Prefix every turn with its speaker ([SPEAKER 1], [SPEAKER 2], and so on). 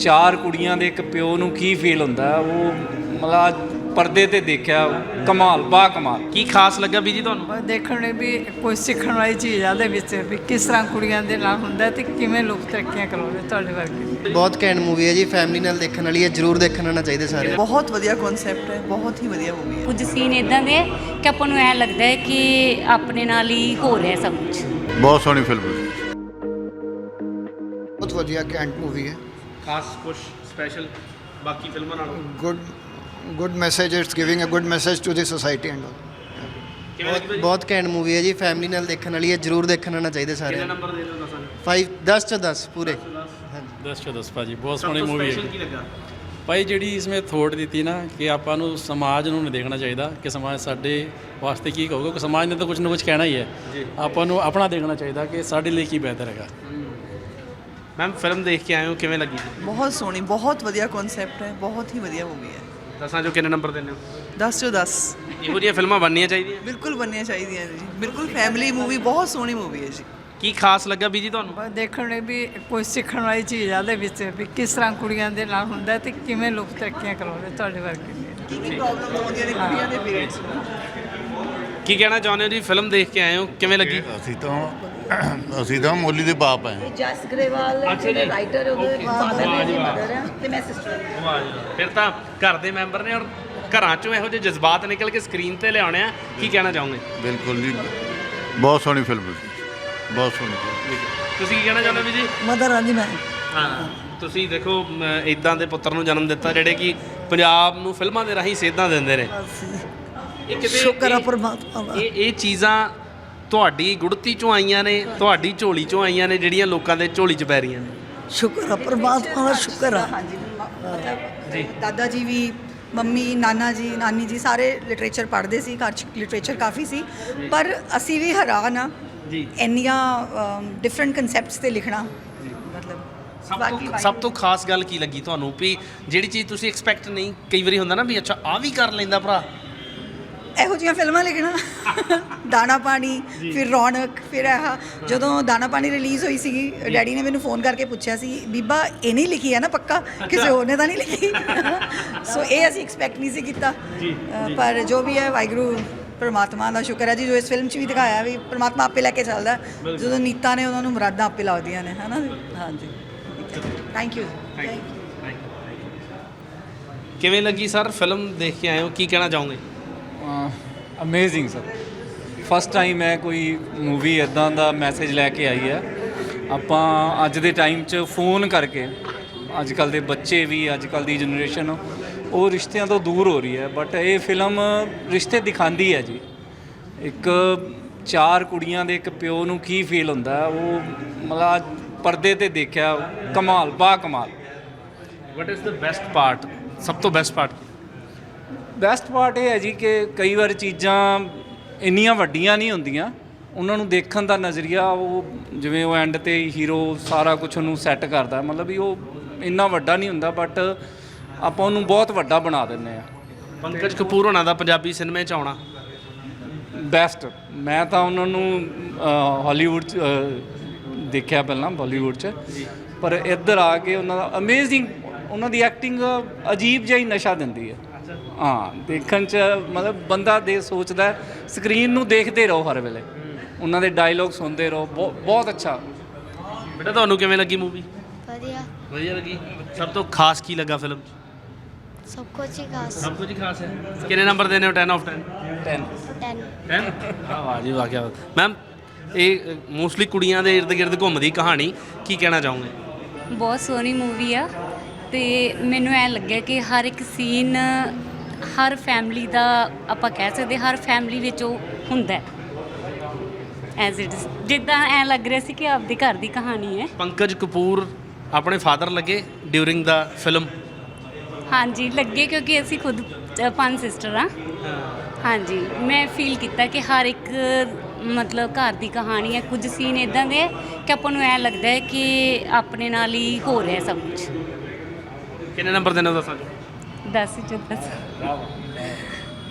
[SPEAKER 1] ਚਾਰ ਕੁੜੀਆਂ ਦੇ ਇੱਕ ਪਿਓ ਨੂੰ ਕੀ ਫੀਲ ਹੁੰਦਾ? ਉਹ ਮਤਲਬ ਪਰਦੇ ਤੇ ਦੇਖਿਆ ਕਮਾਲ ਬਾ ਕਮਾਲ।
[SPEAKER 2] ਕੀ ਖਾਸ ਲੱਗਾ ਵੀ ਜੀ ਤੁਹਾਨੂੰ?
[SPEAKER 3] ਦੇਖਣ ਨੂੰ ਵੀ ਕੋਈ ਸਿੱਖਣ ਵਾਲੀ ਚੀਜ਼ ਆ ਉਹਦੇ ਵਿੱਚ ਵੀ ਕਿਸ ਤਰ੍ਹਾਂ ਕੁੜੀਆਂ ਦੇ ਨਾਲ ਹੁੰਦਾ ਤੇ ਕਿਵੇਂ ਲੋਕ ਤਰੱਕੀਆਂ ਕਰਵਾਉਂਦੇ ਤੁਹਾਡੇ ਵਰਗੇ?
[SPEAKER 4] ਬਹੁਤ ਘੈਂਟ ਮੂਵੀ ਹੈ ਜੀ ਫੈਮਿਲੀ ਨਾਲ ਦੇਖਣ ਵਾਲੀ ਹੈ ਜਰੂਰ ਦੇਖਣ ਆਉਣਾ ਚਾਹੀਦਾ ਸਾਰੇ
[SPEAKER 5] ਬਹੁਤ ਵਧੀਆ ਕਨਸੈਪਟ ਹੈ ਬਹੁਤ ਹੀ ਵਧੀਆ ਮੂਵੀ ਹੈ।
[SPEAKER 6] ਕੁਝ ਸੀਨ ਇਦਾਂ ਦੇ ਕਿ ਆਪਾਂ ਨੂੰ ਐ ਲੱਗਦਾ ਹੈ ਕਿ ਆਪਣੇ ਨਾਲ ਹੀ ਹੋ ਰਿਹਾ ਸਭ ਕੁਝ।
[SPEAKER 7] ਬਹੁਤ ਸੋਹਣੀ ਫਿਲਮ ਹੈ।
[SPEAKER 8] ਬਹੁਤ ਵਧੀਆ ਕੈਂਟ ਮੂਵੀ ਹੈ।
[SPEAKER 2] ਖਾਸ ਕੁਝ ਸਪੈਸ਼ਲ ਬਾਕੀ ਫਿਲਮਾਂ ਨਾਲੋਂ?
[SPEAKER 8] Good good message it's giving a good message to the society and all
[SPEAKER 2] ਕਿਵੇਂ ਲੱਗੀ ਭਾਜੀ?
[SPEAKER 4] ਬਹੁਤ ਘੈਂਟ ਮੂਵੀ ਹੈ ਜੀ ਫੈਮਿਲੀ ਨਾਲ ਦੇਖਣ ਵਾਲੀ ਹੈ ਜਰੂਰ ਦੇਖਣ ਆਉਣਾ ਚਾਹੀਦਾ ਸਾਰੇ
[SPEAKER 2] ਕਿੰਨੇ ਨੰਬਰ ਦੇ ਦਿਓ ਦੱਸਾਂ
[SPEAKER 4] 5 10 ਚ 10 ਪੂਰੇ।
[SPEAKER 9] 10 ਚੋਂ 10 ਭਾਜੀ ਬਹੁਤ
[SPEAKER 2] ਸਭ
[SPEAKER 9] ਸੋਹਣੀ
[SPEAKER 2] ਤੋਂ
[SPEAKER 9] ਮੂਵੀ
[SPEAKER 2] ਸਪੈਸ਼ਲ
[SPEAKER 9] ਹੈ
[SPEAKER 2] ਕੀ ਲੱਗਾ?
[SPEAKER 9] ਭਾਈ ਜਿਹੜੀ ਇਸਮੇ ਥੋੜ ਦਿੱਤੀ ਨਾ ਕਿ ਆਪਾਂ ਨੂੰ ਸਮਾਜ ਨੂੰ ਨਹੀਂ ਦੇਖਣਾ ਚਾਹੀਦਾ ਕਿ ਸਮਾਜ ਸਾਡੇ ਵਾਸਤੇ ਕੀ ਕਹੂਗਾ ਕਿ ਸਮਾਜ ਨੇ ਤਾਂ ਕੁਝ ਨਾ ਕੁਝ ਕਹਿਣਾ ਹੀ ਹੈ। ਆਪਾਂ ਨੂੰ ਆਪਣਾ ਦੇਖਣਾ ਚਾਹੀਦਾ ਕਿ ਸਾਡੇ ਲਈ ਕੀ ਬਿਹਤਰ ਹੈਗਾ।
[SPEAKER 2] ਮੈਮ ਫਿਲਮ ਦੇਖ ਕੇ ਆਏ ਹੋ ਕਿਵੇਂ ਲੱਗੀ?
[SPEAKER 5] ਬਹੁਤ ਸੋਹਣੀ ਬਹੁਤ ਵਧੀਆ ਕਨਸੈਪਟ ਹੈ ਬਹੁਤ ਹੀ ਵਧੀਆ ਮੂਵੀ ਹੈ।
[SPEAKER 2] ਦੱਸਾਂ ਜੋ ਕਿੰਨੇ ਨੰਬਰ ਦਿੰਦੇ ਹੋ?
[SPEAKER 5] 10 ਚੋਂ 10
[SPEAKER 2] ਇਹੋ ਜਿਹੀਆਂ ਫਿਲਮਾਂ ਬਣਨੀਆਂ ਚਾਹੀਦੀਆਂ?
[SPEAKER 5] ਬਿਲਕੁਲ ਬਣਨੀਆਂ ਚਾਹੀਦੀਆਂ ਨੇ ਜੀ। ਬਿਲਕੁਲ ਫੈਮਿਲੀ ਮੂਵੀ ਬਹੁਤ ਸੋਹਣੀ ਮੂਵੀ ਹੈ ਜੀ।
[SPEAKER 2] ਕੀ ਖਾਸ ਲੱਗਾ ਵੀ ਜੀ ਤੁਹਾਨੂੰ?
[SPEAKER 3] ਬਸ ਦੇਖਣ ਨੂੰ ਵੀ ਕੋਈ ਸਿੱਖਣ ਵਾਲੀ ਚੀਜ਼ ਆ ਉਹਦੇ ਵਿੱਚ ਵੀ ਕਿਸ ਤਰ੍ਹਾਂ ਕੁੜੀਆਂ ਦੇ ਨਾਲ ਹੁੰਦਾ ਤੇ ਕਿਵੇਂ ਲੋਕ ਤਰੱਕੀਆਂ ਕਰਵਾਉਂਦੇ ਤੁਹਾਡੇ ਵਰਗੇ।
[SPEAKER 5] ਕੀ ਕੀ ਪ੍ਰੋਬਲਮ ਆਉਂਦੀਆਂ ਨੇ ਕੁੜੀਆਂ ਦੇ ਪੇਰੈਂਟਸ ਨੂੰ
[SPEAKER 2] ਕੀ ਕਹਿਣਾ ਚਾਹੁੰਦੇ ਹੋ ਜੀ? ਫਿਲਮ ਦੇਖ ਕੇ ਆਏ ਹੋ ਕਿਵੇਂ ਲੱਗੀ?
[SPEAKER 7] ਅਸੀਂ ਤਾਂ ਅਸੀਂ ਤਾਂ ਮੋਲੀ ਦੇ ਬਾਪ ਹੈ
[SPEAKER 10] ਜਸ ਗਰੇਵਾਲ ਜਿਹੜੇ ਰਾਈਟਰ ਉਹਦੇ ਫਾਦਰ ਨੇ ਮਦਰ ਹੈ ਤੇ ਮੈਂ ਸਿਸਟਰ
[SPEAKER 2] ਵਾਹ ਜੀ ਵਾਹ। ਫਿਰ ਤਾਂ ਘਰ ਦੇ ਮੈਂਬਰ ਨੇ ਔਰ ਘਰਾਂ ਚੋਂ ਇਹੋ ਜਿਹੇ ਜਜ਼ਬਾਤ ਨਿਕਲ ਕੇ ਸਕਰੀਨ ਤੇ ਲਿਆਉਣੇ ਆ। ਕੀ ਕਹਿਣਾ ਚਾਹੋਗੇ?
[SPEAKER 7] ਬਿਲਕੁਲ ਜੀ। ਬਹੁਤ ਸੋਹਣੀ ਫਿਲਮ ਹੈ। ਬਹੁਤ ਸੋਹਣੀ।
[SPEAKER 2] ਤੁਸੀਂ ਕੀ ਕਹਿਣਾ ਚਾਹੁੰਦੇ ਹੋ ਵੀ ਜੀ?
[SPEAKER 5] ਮਦਰ ਹਾਂ ਜੀ ਮੈਂ।
[SPEAKER 2] ਹਾਂ। ਤੁਸੀਂ ਦੇਖੋ ਇਦਾਂ ਦੇ ਪੁੱਤਰ ਨੂੰ ਜਨਮ ਦਿੱਤਾ ਜਿਹੜੇ ਕਿ ਪੰਜਾਬ ਨੂੰ ਫਿਲਮਾਂ ਦੇ ਰਾਹੀਂ ਸੇਧਾਂ ਦਿੰਦੇ ਨੇ। ਇਹ ਕਿਤੇ
[SPEAKER 5] ਸ਼ੁਕਰ ਆ ਪਰਮਾਤਮਾ ਦਾ।
[SPEAKER 2] ਇਹ ਇਹ ਚੀਜ਼ਾਂ ਤੁਹਾਡੀ ਗੁੜਤੀ ਚੋਂ ਆਈਆਂ ਨੇ ਤੁਹਾਡੀ ਝੋਲੀ ਚੋਂ ਆਈਆਂ ਨੇ ਜਿਹੜੀਆਂ ਲੋਕਾਂ ਦੇ ਝੋਲੀ 'ਚ ਪੈ ਰਹੀਆਂ ਨੇ।
[SPEAKER 5] ਸ਼ੁਕਰ ਆ ਪਰਮਾਤਮਾ ਦਾ ਸ਼ੁਕਰ ਆ।
[SPEAKER 10] ਹਾਂਜੀ ਮਤਲਬ ਦਾਦਾ ਜੀ ਵੀ ਮੰਮੀ ਨਾਨਾ ਜੀ ਨਾਨੀ ਜੀ ਸਾਰੇ ਲਿਟਰੇਚਰ ਪੜ੍ਹਦੇ ਸੀ ਘਰ ਚ ਲਿਟਰੇਚਰ ਕਾਫੀ ਸੀ ਪਰ ਅਸੀਂ ਵੀ ਹੈਰਾਨ ਆ
[SPEAKER 2] ਜੀ।
[SPEAKER 10] ਇੰਨੀਆਂ ਡਿਫਰੈਂਟ ਕਨਸੈਪਟਸ ਤੇ ਲਿਖਣਾ ਮਤਲਬ
[SPEAKER 2] ਸਭ ਤੋਂ ਸਭ ਤੋਂ ਖਾਸ ਗੱਲ ਕੀ ਲੱਗੀ ਤੁਹਾਨੂੰ? ਵੀ ਜਿਹੜੀ ਚੀਜ਼ ਤੁਸੀਂ ਐਕਸਪੈਕਟ ਨਹੀਂ ਕਈ ਵਾਰੀ ਹੁੰਦਾ ਨਾ ਵੀ ਅੱਛਾ ਆ ਵੀ ਕਰ ਲੈਂਦਾ ਭਰਾ।
[SPEAKER 10] ਇਹੋ ਜਿਹੀਆਂ ਫਿਲਮਾਂ ਲਿਖਣਾ ਦਾਣਾ ਪਾਣੀ ਫਿਰ ਰੌਣਕ ਫਿਰ ਇਹ ਜਦੋਂ ਦਾਣਾ ਪਾਣੀ ਰਿਲੀਜ਼ ਹੋਈ ਸੀਗੀ ਡੈਡੀ ਨੇ ਮੈਨੂੰ ਫੋਨ ਕਰਕੇ ਪੁੱਛਿਆ ਸੀ ਬੀਬਾ ਇਹ ਨਹੀਂ ਲਿਖੀ ਹੈ ਨਾ ਪੱਕਾ? ਕਿਸੇ ਹੋਰ ਨੇ ਤਾਂ ਨਹੀਂ ਲਿਖੀ? ਸੋ ਇਹ ਅਸੀਂ ਐਕਸਪੈਕਟ ਨਹੀਂ ਸੀ ਕੀਤਾ। ਪਰ ਜੋ ਵੀ ਹੈ ਵਾਹਿਗੁਰੂ ਪਰਮਾਤਮਾ ਦਾ ਸ਼ੁਕਰ ਹੈ। ਜੀ ਜੋ ਇਸ ਫਿਲਮ 'ਚ ਵੀ ਦਿਖਾਇਆ ਵੀ ਪਰਮਾਤਮਾ ਆਪੇ ਲੈ ਕੇ ਚੱਲਦਾ। ਜਦੋਂ ਨੀਤਾਂ ਨੇ ਉਹਨਾਂ ਨੂੰ ਮੁਰਾਦਾਂ ਆਪੇ ਲਾਉਂਦੀਆਂ ਨੇ ਹਨਾ? ਹਾਂਜੀ ਥੈਂਕ ਯੂ
[SPEAKER 2] ਕਿਵੇਂ ਲੱਗੀ ਸਰ ਫਿਲਮ ਦੇਖ ਕੇ ਆਏ ਹੋ? ਕੀ ਕਹਿਣਾ ਚਾਹੋਗੇ?
[SPEAKER 1] ਅਮੇਜ਼ਿੰਗ ਸਰ ਫਸਟ ਟਾਈਮ ਹੈ ਕੋਈ ਮੂਵੀ ਇਦਾਂ ਦਾ ਮੈਸੇਜ ਲੈ ਕੇ ਆਈ ਹੈ। ਆਪਾਂ ਅੱਜ ਦੇ ਟਾਈਮ 'ਚ ਫੋਨ ਕਰਕੇ ਅੱਜ ਕੱਲ ਦੇ ਬੱਚੇ ਵੀ ਅੱਜ ਕੱਲ ਦੀ ਜਨਰੇਸ਼ਨ ਉਹ ਰਿਸ਼ਤਿਆਂ ਤੋਂ ਦੂਰ ਹੋ ਰਹੀ ਹੈ। ਬਟ ਇਹ ਫਿਲਮ ਰਿਸ਼ਤੇ ਦਿਖਾਉਂਦੀ ਹੈ ਜੀ। ਇੱਕ ਚਾਰ ਕੁੜੀਆਂ ਦੇ ਇੱਕ ਪਿਓ ਨੂੰ ਕੀ ਫੀਲ ਹੁੰਦਾ ਉਹ ਮਤਲਬ ਪਰਦੇ ਤੇ ਦੇਖਿਆ, ਕਮਾਲ, ਬਾ ਕਮਾਲ।
[SPEAKER 2] What is the best part ਸਭ ਤੋਂ ਬੈਸਟ ਪਾਰਟ
[SPEAKER 1] ਬੈਸਟ ਪਾਰਟ ਇਹ ਹੈ ਜੀ ਕਿ ਕਈ ਵਾਰ ਚੀਜ਼ਾਂ ਇੰਨੀਆਂ ਵੱਡੀਆਂ ਨਹੀਂ ਹੁੰਦੀਆਂ। ਉਹਨਾਂ ਨੂੰ ਦੇਖਣ ਦਾ ਨਜ਼ਰੀਆ ਉਹ ਜਿਵੇਂ ਉਹ ਐਂਡ ਤੇ ਹੀਰੋ ਸਾਰਾ ਕੁਝ ਉਹਨੂੰ ਸੈੱਟ ਕਰਦਾ। ਮਤਲਬ ਵੀ ਉਹ ਇੰਨਾ ਵੱਡਾ ਨਹੀਂ ਹੁੰਦਾ ਬਟ ਆਪਾਂ ਉਹਨੂੰ ਬਹੁਤ ਵੱਡਾ ਬਣਾ ਦਿੰਦੇ ਆ
[SPEAKER 2] ਪੰਕਜ ਕਪੂਰ ਹੋਣਾ ਦਾ ਪੰਜਾਬੀ ਸਿਨੇਮੇ 'ਚ ਆਉਣਾ।
[SPEAKER 1] ਬੈਸਟ ਮੈਂ ਤਾਂ ਉਹਨਾਂ ਨੂੰ ਹਾਲੀਵੁੱਡ ਚ ਦੇਖਿਆ ਪਹਿਲਾਂ ਬਾਲੀਵੁੱਡ ਚ। ਪਰ ਇੱਧਰ ਆ ਕੇ ਉਹਨਾਂ ਦਾ ਅਮੇਜ਼ਿੰਗ ਉਹਨਾਂ ਦੀ ਐਕਟਿੰਗ ਅਜੀਬ ਜਿਹਾ ਹੀ ਨਸ਼ਾ ਦਿੰਦੀ ਹੈ। ਹਾਂ ਦੇਖਣ ਚ ਮਤਲਬ ਬੰਦਾ ਦੇ ਸੋਚਦਾ ਸਕਰੀਨ ਨੂੰ ਦੇਖਦੇ ਰਹੋ ਹਰ ਵੇਲੇ। ਉਹਨਾਂ ਦੇ ਡਾਇਲੌਗ ਸੁਣਦੇ ਰਹੋ ਬਹੁ- ਬਹੁਤ ਅੱਛਾ।
[SPEAKER 2] ਬੇਟਾ ਤੁਹਾਨੂੰ ਕਿਵੇਂ ਲੱਗੀ ਮੂਵੀ
[SPEAKER 11] ਵਧੀਆ।
[SPEAKER 2] ਵਧੀਆ ਲੱਗੀ? ਸਭ ਤੋਂ ਖਾਸ ਕੀ ਲੱਗਾ ਫਿਲਮ 'ਚ
[SPEAKER 11] ਸਭ ਕੁਝ ਹੀ ਖਾਸ।
[SPEAKER 2] ਸਭ ਕੁਝ ਖਾਸ ਹੈ। ਕਿੰਨੇ ਨੰਬਰ ਦੇਨੇ ਹੋ? 10 ਆਫ 10
[SPEAKER 1] 10
[SPEAKER 11] 10
[SPEAKER 2] 10 ਵਾਹ ਜੀ ਵਾਹ ਕੀ ਮੈਮ ਇਹ ਮੋਸਟਲੀ ਕੁੜੀਆਂ ਦੇ ਇਰਦ ਗਿਰਦ ਘੁੰਮਦੀ ਕਹਾਣੀ ਕੀ ਕਹਿਣਾ ਚਾਹੋਗੇ?
[SPEAKER 6] ਬਹੁਤ ਸੋਹਣੀ ਮੂਵੀ ਆ। ਤੇ ਮੈਨੂੰ ਐ ਲੱਗਿਆ ਕਿ ਹਰ ਇੱਕ ਸੀਨ ਹਰ ਫੈਮਿਲੀ ਦਾ ਆਪਾਂ ਕਹਿ ਸਕਦੇ ਹਰ ਫੈਮਿਲੀ ਵਿੱਚ ਉਹ ਹੁੰਦਾ ਹੈ। ਐਜ਼ ਇਟ ਇਜ਼ ਜਿੱਦਾਂ ਐ ਲੱਗ ਰਿਹਾ ਸੀ ਕਿ ਆਪਦੀ ਘਰ ਦੀ ਕਹਾਣੀ ਹੈ।
[SPEAKER 2] ਪੰਕਜ ਕਪੂਰ ਆਪਣੇ ਫਾਦਰ ਲੱਗੇ ਡਿਊਰਿੰਗ ਦਾ ਫਿਲਮ
[SPEAKER 6] ਹਾਂਜੀ ਲੱਗੇ ਕਿਉਂਕਿ ਅਸੀਂ ਖੁਦ ਅ, ਪੰਜ ਸਿਸਟਰ ਆ ਹਾਂਜੀ ਮੈਂ ਫੀਲ ਕੀਤਾ ਕਿ ਹਰ ਇੱਕ ਮਤਲਬ ਘਰ ਦੀ ਕਹਾਣੀ ਹੈ। ਕੁਝ ਸੀਨ ਇਦਾਂ ਦੇ ਹੈ ਕਿ ਆਪਾਂ ਨੂੰ ਐ ਲੱਗਦਾ ਹੈ ਕਿ ਆਪਣੇ ਨਾਲ ਹੀ ਹੋ ਰਿਹਾ ਸਭ ਕੁਝ।
[SPEAKER 2] ਕਿੰਨੇ ਨੰਬਰ ਦੇਣਾ ਦੱਸਾਂ ਜੀ?
[SPEAKER 6] 10 ਚੋਂ 10